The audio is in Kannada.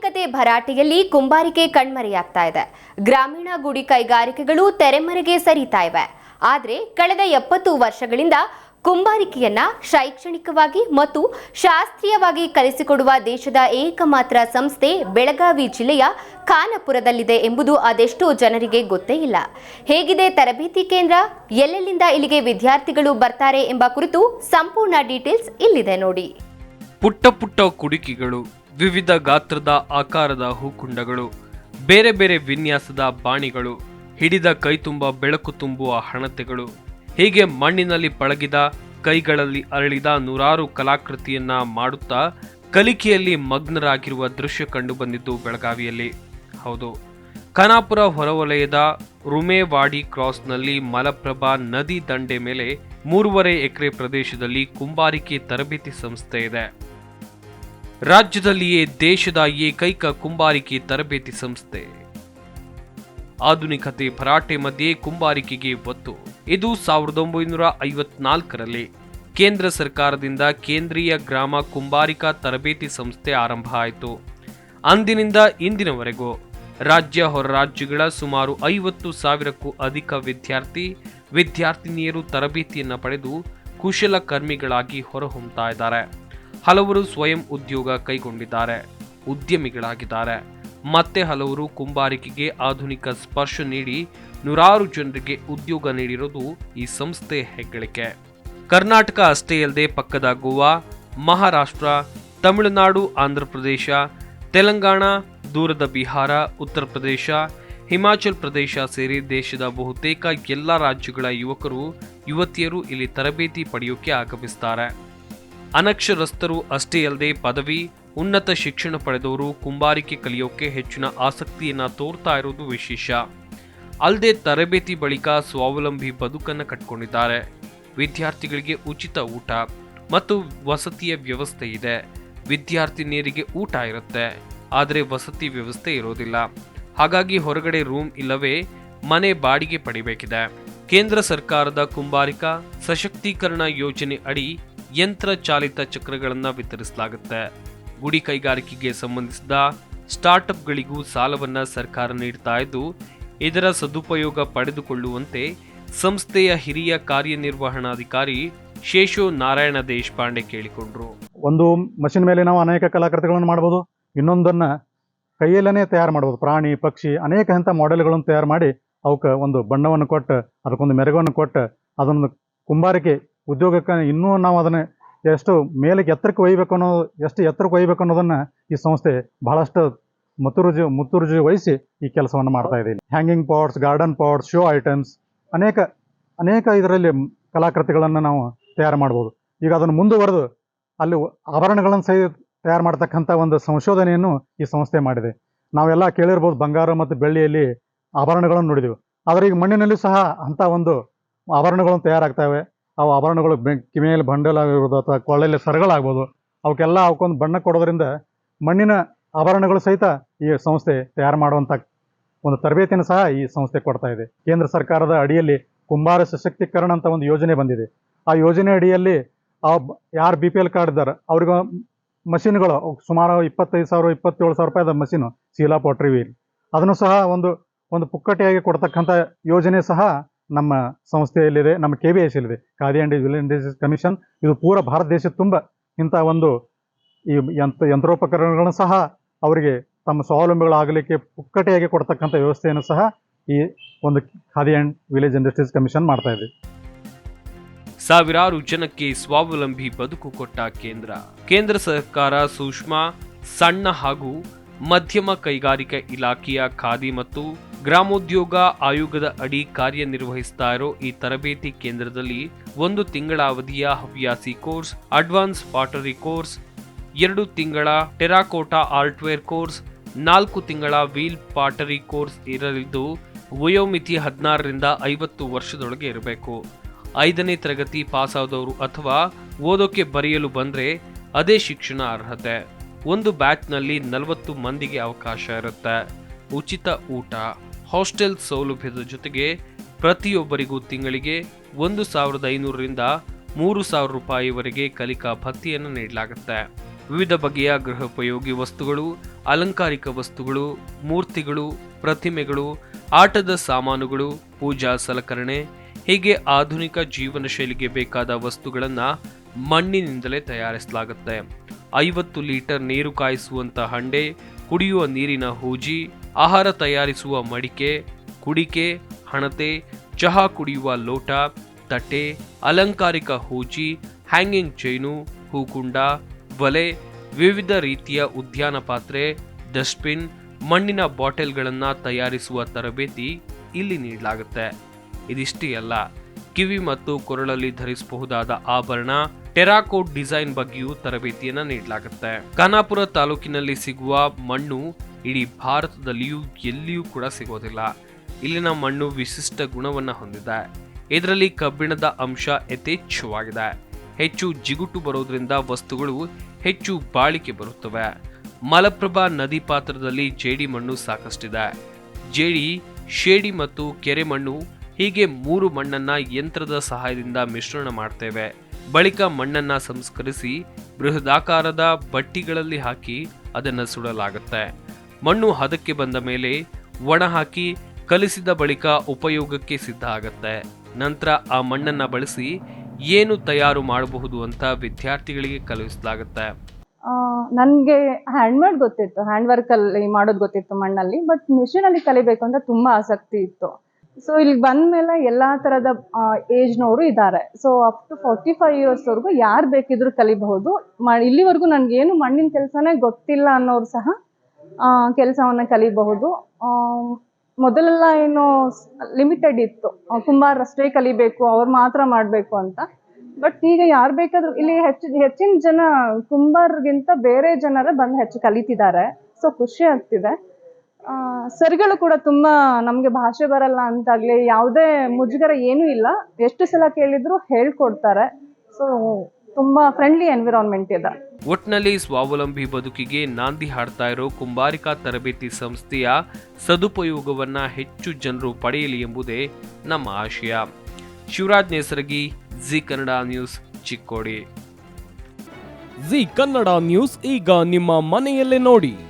ಆಧುನಿಕತೆ ಭರಾಟೆಯಲ್ಲಿ ಕುಂಬಾರಿಕೆ ಕಣ್ಮರೆಯಾಗ್ತಾ ಇದೆ. ಗ್ರಾಮೀಣ ಗುಡಿ ಕೈಗಾರಿಕೆಗಳು ತೆರೆಮರೆಗೆ ಸರಿತಾ ಇವೆ. ಆದರೆ ಕಳೆದ ಎಪ್ಪತ್ತು ವರ್ಷಗಳಿಂದ ಕುಂಬಾರಿಕೆಯನ್ನ ಶೈಕ್ಷಣಿಕವಾಗಿ ಮತ್ತು ಶಾಸ್ತ್ರೀಯವಾಗಿ ಕಲಿಸಿಕೊಡುವ ದೇಶದ ಏಕಮಾತ್ರ ಸಂಸ್ಥೆ ಬೆಳಗಾವಿ ಜಿಲ್ಲೆಯ ಖಾನಪುರದಲ್ಲಿದೆ ಎಂಬುದು ಅದೆಷ್ಟೋ ಜನರಿಗೆ ಗೊತ್ತೇ ಇಲ್ಲ. ಹೇಗಿದೆ ತರಬೇತಿ ಕೇಂದ್ರ? ಎಲ್ಲೆಲ್ಲಿಂದ ಇಲ್ಲಿಗೆ ವಿದ್ಯಾರ್ಥಿಗಳು ಬರ್ತಾರೆ ಎಂಬ ಕುರಿತು ಸಂಪೂರ್ಣ ಡೀಟೇಲ್ಸ್ ಇಲ್ಲಿದೆ ನೋಡಿ. ಪುಟ್ಟ ಪುಟ್ಟ ಕುಡಿಕಿಗಳು ವಿವಿಧ ಗಾತ್ರದ ಆಕಾರದ ಹೂಕುಂಡಗಳು, ಬೇರೆ ಬೇರೆ ವಿನ್ಯಾಸದ ಬಾಣಿಗಳು, ಹಿಡಿದ ಕೈ ತುಂಬ ಬೆಳಕು ತುಂಬುವ ಹಣತೆಗಳು, ಹೀಗೆ ಮಣ್ಣಿನಲ್ಲಿ ಪಳಗಿದ, ಕೈಗಳಲ್ಲಿ ಅರಳಿದ ನೂರಾರು ಕಲಾಕೃತಿಯನ್ನ ಮಾಡುತ್ತಾ ಕಲಿಕೆಯಲ್ಲಿ ಮಗ್ನರಾಗಿರುವ ದೃಶ್ಯ ಕಂಡುಬಂದಿದ್ದು ಬೆಳಗಾವಿಯಲ್ಲಿ. ಹೌದು, ಖಾನಾಪುರ ಹೊರವಲಯದ ರುಮೇವಾಡಿ ಕ್ರಾಸ್ನಲ್ಲಿ ಮಲಪ್ರಭಾ ನದಿ ದಂಡೆ ಮೇಲೆ ಮೂರುವರೆ ಎಕರೆ ಪ್ರದೇಶದಲ್ಲಿ ಕುಂಬಾರಿಕೆ ತರಬೇತಿ ಸಂಸ್ಥೆ ಇದೆ. ರಾಜ್ಯದಲ್ಲಿಯೇ ದೇಶದ ಏಕೈಕ ಕುಂಬಾರಿಕೆ ತರಬೇತಿ ಸಂಸ್ಥೆ. ಆಧುನಿಕತೆ ಭರಾಟೆ ಮಧ್ಯೆ ಕುಂಬಾರಿಕೆಗೆ ಒತ್ತು. ಇದು ಸಾವಿರದ ಒಂಬೈನೂರ ಐವತ್ನಾಲ್ಕರಲ್ಲಿ ಕೇಂದ್ರ ಸರ್ಕಾರದಿಂದ ಕೇಂದ್ರೀಯ ಗ್ರಾಮ ಕುಂಬಾರಿಕಾ ತರಬೇತಿ ಸಂಸ್ಥೆ ಆರಂಭ ಆಯಿತು. ಅಂದಿನಿಂದ ಇಂದಿನವರೆಗೂ ರಾಜ್ಯ ಹೊರ ರಾಜ್ಯಗಳ ಸುಮಾರು ಐವತ್ತು ಸಾವಿರಕ್ಕೂ ಅಧಿಕ ವಿದ್ಯಾರ್ಥಿ, ವಿದ್ಯಾರ್ಥಿನಿಯರು ತರಬೇತಿಯನ್ನು ಪಡೆದು ಕುಶಲಕರ್ಮಿಗಳಾಗಿ ಹೊರಹೊಮ್ಮತಾ ಇದ್ದಾರೆ. ಹಲವರು ಸ್ವಯಂ ಉದ್ಯೋಗ ಕೈಗೊಂಡಿದ್ದಾರೆ, ಉದ್ಯಮಿಗಳಾಗಿದ್ದಾರೆ. ಮತ್ತೆ ಹಲವರು ಕುಂಬಾರಿಕೆಗೆ ಆಧುನಿಕ ಸ್ಪರ್ಶ ನೀಡಿ ನೂರಾರು ಜನರಿಗೆ ಉದ್ಯೋಗ ನೀಡಿರೋದು ಈ ಸಂಸ್ಥೆ ಹೆಗ್ಗಳಿಕೆ. ಕರ್ನಾಟಕ ಅಷ್ಟೇ ಅಲ್ಲದೆ ಪಕ್ಕದ ಗೋವಾ, ಮಹಾರಾಷ್ಟ್ರ, ತಮಿಳುನಾಡು ಆಂಧ್ರಪ್ರದೇಶ ತೆಲಂಗಾಣ, ದೂರದ ಬಿಹಾರ, ಉತ್ತರ ಪ್ರದೇಶ, ಹಿಮಾಚಲ್ ಪ್ರದೇಶ ಸೇರಿ ದೇಶದ ಬಹುತೇಕ ಎಲ್ಲ ರಾಜ್ಯಗಳ ಯುವಕರು, ಯುವತಿಯರು ಇಲ್ಲಿ ತರಬೇತಿ ಪಡೆಯೋಕೆ ಆಗಮಿಸ್ತಾರೆ. ಅನಕ್ಷರಸ್ಥರು ಅಷ್ಟೇ ಅಲ್ಲದೆ ಪದವಿ, ಉನ್ನತ ಶಿಕ್ಷಣ ಪಡೆದವರು ಕುಂಬಾರಿಕೆ ಕಲಿಯೋಕೆ ಹೆಚ್ಚಿನ ಆಸಕ್ತಿಯನ್ನು ತೋರ್ತಾ ಇರೋದು ವಿಶೇಷ. ಅಲ್ಲದೆ ತರಬೇತಿ ಬಳಿಕ ಸ್ವಾವಲಂಬಿ ಬದುಕನ್ನು ಕಟ್ಕೊಂಡಿದ್ದಾರೆ. ವಿದ್ಯಾರ್ಥಿಗಳಿಗೆ ಉಚಿತ ಊಟ ಮತ್ತು ವಸತಿಯ ವ್ಯವಸ್ಥೆ ಇದೆ. ವಿದ್ಯಾರ್ಥಿನಿಯರಿಗೆ ಊಟ ಇರುತ್ತೆ, ಆದರೆ ವಸತಿ ವ್ಯವಸ್ಥೆ ಇರೋದಿಲ್ಲ. ಹಾಗಾಗಿ ಹೊರಗಡೆ ರೂಮ್ ಇಲ್ಲವೇ ಮನೆ ಬಾಡಿಗೆ ಪಡಿಬೇಕಿದೆ. ಕೇಂದ್ರ ಸರ್ಕಾರದ ಕುಂಬಾರಿಕಾ ಸಶಕ್ತೀಕರಣ ಯೋಜನೆ ಅಡಿ ಯಂತ್ರ ಚಾಲಿತ ಚಕ್ರಗಳನ್ನು ವಿತರಿಸಲಾಗುತ್ತೆ. ಗುಡಿ ಕೈಗಾರಿಕೆಗೆ ಸಂಬಂಧಿಸಿದ ಸ್ಟಾರ್ಟ್ಅಪ್ಗಳಿಗೂ ಸಾಲವನ್ನ ಸರ್ಕಾರ ನೀಡ್ತಾ ಇದ್ದು, ಇದರ ಸದುಪಯೋಗ ಪಡೆದುಕೊಳ್ಳುವಂತೆ ಸಂಸ್ಥೆಯ ಹಿರಿಯ ಕಾರ್ಯನಿರ್ವಹಣಾಧಿಕಾರಿ ಶೇಷು ನಾರಾಯಣ ದೇಶಪಾಂಡೆ ಕೇಳಿಕೊಂಡ್ರು. ಒಂದು ಮಷಿನ್ ಮೇಲೆ ನಾವು ಅನೇಕ ಕಲಾಕೃತಿಗಳನ್ನು ಮಾಡ್ಬೋದು. ಇನ್ನೊಂದನ್ನು ಕೈಯಲ್ಲೇ ತಯಾರು ಮಾಡ್ಬೋದು. ಪ್ರಾಣಿ, ಪಕ್ಷಿ, ಅನೇಕ ಹಂತ ಮಾಡೆಲ್ಗಳನ್ನು ತಯಾರು ಮಾಡಿ ಅವಕ್ಕೆ ಒಂದು ಬಣ್ಣವನ್ನು ಕೊಟ್ಟು, ಅದಕ್ಕೊಂದು ಮೆರಗನ್ನು ಕೊಟ್ಟು ಅದೊಂದು ಕುಂಬಾರಿಕೆ ಉದ್ಯೋಗಕ್ಕೆ ಇನ್ನೂ ನಾವು ಅದನ್ನು ಎಷ್ಟು ಮೇಲಕ್ಕೆ ಎತ್ತರಕ್ಕೆ ಒಯ್ಯಬೇಕು ಅನ್ನೋದು ಎಷ್ಟು ಎತ್ತರಕ್ಕೆ ಒಯ್ಯಬೇಕು ಅನ್ನೋದನ್ನು ಈ ಸಂಸ್ಥೆ ಬಹಳಷ್ಟು ಮುತ್ತುರುಜು ಮುತ್ತುರುಜು ವಹಿಸಿ ಈ ಕೆಲಸವನ್ನು ಮಾಡ್ತಾ ಇದ್ದೀನಿ. Hanging pots garden pots show items ಅನೇಕ ಅನೇಕ ಇದರಲ್ಲಿ ಕಲಾಕೃತಿಗಳನ್ನು ನಾವು ತಯಾರು ಮಾಡ್ಬೋದು. ಈಗ ಅದನ್ನು ಮುಂದುವರೆದು ಅಲ್ಲಿ ಆಭರಣಗಳನ್ನು ಸಹ ತಯಾರು ಮಾಡ್ತಕ್ಕಂಥ ಒಂದು ಸಂಶೋಧನೆಯನ್ನು ಈ ಸಂಸ್ಥೆ ಮಾಡಿದೆ. ನಾವೆಲ್ಲ ಕೇಳಿರ್ಬೋದು ಬಂಗಾರ ಮತ್ತು ಬೆಳ್ಳಿಯಲ್ಲಿ ಆಭರಣಗಳನ್ನು ನೋಡಿದೆವು. ಆದರೆ ಈಗ ಮಣ್ಣಿನಲ್ಲಿ ಸಹ ಅಂಥ ಒಂದು ಆಭರಣಗಳನ್ನು ತಯಾರಾಗ್ತವೆ ಅವು ಆಭರಣಗಳು ಬೆಂಕಿ ಮೇಲೆ ಬಂಡಲಾಗಿರ್ಬೋದು ಅಥವಾ ಕೊಳ್ಳೆಯಲ್ಲಿ ಸರಗಳಾಗ್ಬೋದು, ಅವಕ್ಕೆಲ್ಲ ಅವಕ್ಕೊಂದು ಬಣ್ಣ ಕೊಡೋದ್ರಿಂದ ಮಣ್ಣಿನ ಆಭರಣಗಳು ಸಹಿತ ಈ ಸಂಸ್ಥೆ ತಯಾರು ಮಾಡುವಂಥ ಒಂದು ತರಬೇತಿಯನ್ನು ಸಹ ಈ ಸಂಸ್ಥೆ ಕೊಡ್ತಾ ಇದೆ. ಕೇಂದ್ರ ಸರ್ಕಾರದ ಅಡಿಯಲ್ಲಿ ಕುಂಬಾರ ಸಶಕ್ತೀಕರಣ ಅಂತ ಒಂದು ಯೋಜನೆ ಬಂದಿದೆ. ಆ ಯೋಜನೆ ಅಡಿಯಲ್ಲಿ ಆ ಯಾರು ಬಿ ಪಿ ಎಲ್ ಕಾರ್ಡ್ ಇದ್ದಾರೆ ಅವ್ರಿಗೆ ಮಷಿನ್ಗಳು, ಸುಮಾರು ಇಪ್ಪತ್ತೈದು ಸಾವಿರ, ಇಪ್ಪತ್ತೇಳು ಸಾವಿರ ರೂಪಾಯಿದ ಮಷೀನು ಸೀಲಾ ಪೋಟ್ರಿ ವೀಲ್ ಅದನ್ನು ಸಹ ಒಂದು ಒಂದು ಪುಕ್ಕಟೆಯಾಗಿ ಕೊಡ್ತಕ್ಕಂಥ ಯೋಜನೆ ಸಹ ನಮ್ಮ ಸಂಸ್ಥೆಯಲ್ಲಿದೆ, ನಮ್ಮ ಕೆ ಬಿ ಎಸ್ ಇಲ್ಲಿದೆ. ಖಾದಿ ಆ್ಯಂಡ್ ಇಂಡಸ್ಟ್ರೀಸ್ ಕಮಿಷನ್ ಇದು ಪೂರ ಭಾರತ ದೇಶದ ತುಂಬ ಇಂಥ ಒಂದು ಈ ಯಂತ್ರ, ಯಂತ್ರೋಪಕರಣಗಳನ್ನು ಸಹ ಅವರಿಗೆ ತಮ್ಮ ಸ್ವಾವಲಂಬಿಗಳಾಗಲಿಕ್ಕೆ ಪುಕ್ಕಟೆಯಾಗಿ ಕೊಡ್ತಕ್ಕಂಥ ವ್ಯವಸ್ಥೆಯನ್ನು ಸಹ ಈ ಒಂದು Khadi and village industries commission ಮಾಡ್ತಾ ಇದೆ. ಸಾವಿರಾರು ಜನಕ್ಕೆ ಸ್ವಾವಲಂಬಿ ಬದುಕು ಕೊಟ್ಟ ಕೇಂದ್ರ. ಕೇಂದ್ರ ಸರ್ಕಾರ ಸೂಕ್ಷ್ಮ, ಸಣ್ಣ ಹಾಗೂ ಮಧ್ಯಮ ಕೈಗಾರಿಕಾ ಇಲಾಖೆಯ ಖಾದಿ ಮತ್ತು ಗ್ರಾಮೋದ್ಯೋಗ ಆಯೋಗದ ಅಡಿ ಕಾರ್ಯನಿರ್ವಹಿಸ್ತಾ ಇರೋ ಈ ತರಬೇತಿ ಕೇಂದ್ರದಲ್ಲಿ ಒಂದು ತಿಂಗಳ ಅವಧಿಯ ಹವ್ಯಾಸಿ ಕೋರ್ಸ್, ಅಡ್ವಾನ್ಸ್ ಪಾಟರಿ ಕೋರ್ಸ್, ಎರಡು ತಿಂಗಳ ಟೆರಾಕೋಟಾ ಆರ್ಟ್ವೇರ್ ಕೋರ್ಸ್, ನಾಲ್ಕು ತಿಂಗಳ ವೀಲ್ ಪಾಟರಿ ಕೋರ್ಸ್ ಇರಲಿದ್ದು, ವಯೋಮಿತಿ ಹದಿನಾರರಿಂದ ಐವತ್ತು ವರ್ಷದೊಳಗೆ ಇರಬೇಕು. ಐದನೇ ತರಗತಿ ಪಾಸ್ ಆದವರು ಅಥವಾ ಓದೋಕೆ ಬರೆಯಲು ಬಂದರೆ ಅದೇ ಶಿಕ್ಷಣ ಅರ್ಹತೆ. ಒಂದು ಬ್ಯಾಚ್ನಲ್ಲಿ ನಲವತ್ತು ಮಂದಿಗೆ ಅವಕಾಶ ಇರುತ್ತೆ. ಉಚಿತ ಊಟ. ಹಾಸ್ಟೆಲ್ ಸೌಲಭ್ಯದ ಜೊತೆಗೆ ಪ್ರತಿಯೊಬ್ಬರಿಗೂ ತಿಂಗಳಿಗೆ ಒಂದು ಸಾವಿರದ ಐನೂರರಿಂದ ಮೂರು ಸಾವಿರ ರೂಪಾಯಿವರೆಗೆ ಕಲಿಕಾ ಭತ್ಯೆಯನ್ನು ನೀಡಲಾಗುತ್ತೆ. ವಿವಿಧ ಬಗೆಯ ಗೃಹೋಪಯೋಗಿ ವಸ್ತುಗಳು, ಅಲಂಕಾರಿಕ ವಸ್ತುಗಳು, ಮೂರ್ತಿಗಳು, ಪ್ರತಿಮೆಗಳು, ಆಟದ ಸಾಮಾನುಗಳು, ಪೂಜಾ ಸಲಕರಣೆ, ಹೀಗೆ ಆಧುನಿಕ ಜೀವನ ಶೈಲಿಗೆ ಬೇಕಾದ ವಸ್ತುಗಳನ್ನು ಮಣ್ಣಿನಿಂದಲೇ ತಯಾರಿಸಲಾಗುತ್ತೆ. ಐವತ್ತು ಲೀಟರ್ ನೀರು ಕಾಯಿಸುವಂಥ ಹಂಡೆ, ಕುಡಿಯುವ ನೀರಿನ ಹೂಜಿ ಆಹಾರ ತಯಾರಿಸುವ ಮಡಿಕೆ, ಕುಡಿಕೆ, ಹಣತೆ, ಚಹಾ ಕುಡಿಯುವ ಲೋಟ, ತಟ್ಟೆ, ಅಲಂಕಾರಿಕ ಹೂಜಿ ಹ್ಯಾಂಗಿಂಗ್ ಚೈನು, ಹೂಕುಂಡ ಬಲೆ ವಿವಿಧ ರೀತಿಯ ಉದ್ಯಾನ ಪಾತ್ರೆ, ಡಸ್ಟ್ಬಿನ್, ಮಣ್ಣಿನ ಬಾಟಲ್ಗಳನ್ನು ತಯಾರಿಸುವ ತರಬೇತಿ ಇಲ್ಲಿ ನೀಡಲಾಗುತ್ತೆ. ಇದಿಷ್ಟೇ ಅಲ್ಲ, ಕಿವಿ ಮತ್ತು ಕೊರಳಲ್ಲಿ ಧರಿಸಬಹುದಾದ ಆಭರಣ ಟೆರಾಕೋಟ್ ಡಿಸೈನ್ ಬಗ್ಗೆಯೂ ತರಬೇತಿಯನ್ನ ನೀಡಲಾಗುತ್ತೆ. ಖಾನಾಪುರ ತಾಲೂಕಿನಲ್ಲಿ ಸಿಗುವ ಮಣ್ಣು ಇಡೀ ಭಾರತದಲ್ಲಿಯೂ ಎಲ್ಲಿಯೂ ಕೂಡ ಸಿಗೋದಿಲ್ಲ. ಇಲ್ಲಿನ ಮಣ್ಣು ವಿಶಿಷ್ಟ ಗುಣವನ್ನ ಹೊಂದಿದೆ. ಇದರಲ್ಲಿ ಕಬ್ಬಿಣದ ಅಂಶ ಯಥೇಚ್ಛವಾಗಿದೆ. ಹೆಚ್ಚು ಜಿಗುಟು ಬರೋದ್ರಿಂದ ವಸ್ತುಗಳು ಹೆಚ್ಚು ಬಾಳಿಕೆ ಬರುತ್ತವೆ. ಮಲಪ್ರಭಾ ನದಿ ಪಾತ್ರದಲ್ಲಿ ಜೇಡಿ ಮಣ್ಣು ಸಾಕಷ್ಟಿದೆ. ಜೇಡಿ, ಶೇಡಿ ಮತ್ತು ಕೆರೆ ಮಣ್ಣು ಹೀಗೆ ಮೂರು ಮಣ್ಣನ್ನ ಯಂತ್ರದ ಸಹಾಯದಿಂದ ಮಿಶ್ರಣ ಮಾಡ್ತೇವೆ. ಬಳಿಕ ಮಣ್ಣನ್ನ ಸಂಸ್ಕರಿಸಿ ಬೃಹದಾಕಾರದ ಬಟ್ಟಿಗಳಲ್ಲಿ ಹಾಕಿ ಅದನ್ನು ಸುಡಲಾಗುತ್ತೆ. ಮಣ್ಣು ಹದಕ್ಕೆ ಬಂದ ಮೇಲೆ ಒಣ ಹಾಕಿ ಕಲಿಸಿದ ಬಳಿಕ ಉಪಯೋಗಕ್ಕೆ ಸಿದ್ಧ ಆಗುತ್ತೆ. ನಂತರ ಆ ಮಣ್ಣನ್ನ ಬಳಸಿ ಏನು ತಯಾರು ಮಾಡಬಹುದು ಅಂತ ವಿದ್ಯಾರ್ಥಿಗಳಿಗೆ ಕಲಿಸಲಾಗುತ್ತೆ. ನನಗೆ ಹ್ಯಾಂಡ್ಮೇಡ್ ಗೊತ್ತಿತ್ತು. ಹ್ಯಾಂಡ್ ವರ್ಕಲ್ಲಿ ಮಾಡೋದು ಗೊತ್ತಿತ್ತು ಮಣ್ಣಲ್ಲಿ ಬಟ್ ಮಿಷಿನಲ್ಲಿ ಕಲಿಬೇಕು ಅಂತ ತುಂಬ ಆಸಕ್ತಿ ಇತ್ತು. ಸೊ ಇಲ್ಲಿ ಬಂದಮೇಲೆ ಎಲ್ಲ ಥರದ ಏಜ್ನವರು ಇದ್ದಾರೆ so up to forty five ಇಯರ್ಸ್ವರೆಗೂ ಯಾರು ಬೇಕಿದ್ರು ಕಲಿಬಹುದು. ಮ, ಇಲ್ಲಿವರೆಗೂ ನನಗೇನು ಮಣ್ಣಿನ ಕೆಲಸನೇ ಗೊತ್ತಿಲ್ಲ ಅನ್ನೋರು ಸಹ ಕೆಲಸವನ್ನು ಕಲಿಬಹುದು. ಮೊದಲೆಲ್ಲ ಏನು ಲಿಮಿಟೆಡ್ ಇತ್ತು. ಕುಂಬಾರ್ ಕುಂಬಾರರಷ್ಟೇ ಕಲಿಬೇಕು, ಅವ್ರು ಮಾತ್ರ ಮಾಡಬೇಕು ಅಂತ. ಬಟ್ ಈಗ ಯಾರು ಬೇಕಾದ್ರೂ, ಇಲ್ಲಿ ಹೆಚ್ಚು, ಹೆಚ್ಚಿನ ಜನ ಕುಂಬಾರ್ಗಿಂತ ಬೇರೆ ಜನರೇ ಬಂದು ಹೆಚ್ಚು ಕಲಿತಿದ್ದಾರೆ. ಸೊ ಖುಷಿ ಆಗ್ತಿದೆ. ಸರ್ಗಳು ಕೂಡ ತುಂಬಾ ನಮಗೆ ಭಾಷೆ ಬರಲ್ಲ ಅಂತಾಗ್ಲಿ ಯಾವುದೇ ಮುಜುಗರ ಏನೂ ಇಲ್ಲ. ಎಷ್ಟು ಸಲ ಕೇಳಿದ್ರು ಹೇಳ್ಕೊಡ್ತಾರೆ. ಸೊ ತುಂಬಾ ಫ್ರೆಂಡ್ಲಿ ಎನ್ವಿರಾನ್ಮೆಂಟ್ ಇದೆ. ಒಟ್ನಲ್ಲಿ ಸ್ವಾವಲಂಬಿ ಬದುಕಿಗೆ ನಾಂದಿ ಹಾಡ್ತಾ ಇರೋ ಕುಂಬಾರಿಕಾ ತರಬೇತಿ ಸಂಸ್ಥೆಯ ಸದುಪಯೋಗವನ್ನ ಹೆಚ್ಚು ಜನರು ಪಡೆಯಲಿ ಎಂಬುದೇ ನಮ್ಮ ಆಶಯ. Shivraj Nesaragi Zee Kannada news Chikkodi. Zee Kannada news ಈಗ ನಿಮ್ಮ ಮನೆಯಲ್ಲೇ ನೋಡಿ.